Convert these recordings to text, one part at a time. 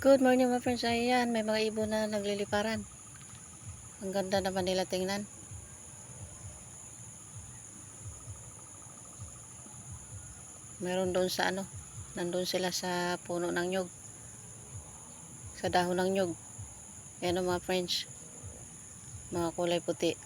Good morning mga friends. Ayan, may mga ibon na nagliliparan. Ang ganda naman nila tingnan. Meron doon sa ano, nandun sila sa puno ng nyog. Sa dahon ng nyog. Ayan o mga friends. Mga kulay puti.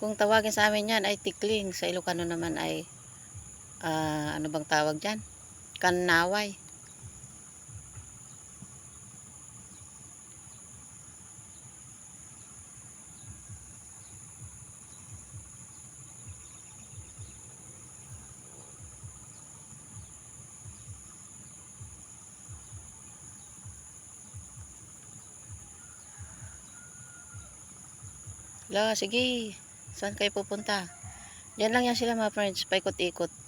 Kung tawagin sa amin yan ay tikling. Sa Ilocano naman ay ah, ano bang tawag dyan? Kanaway. La, sige. Saan kayo pupunta? Diyan lang yan sila mga friends. Paikot-ikot.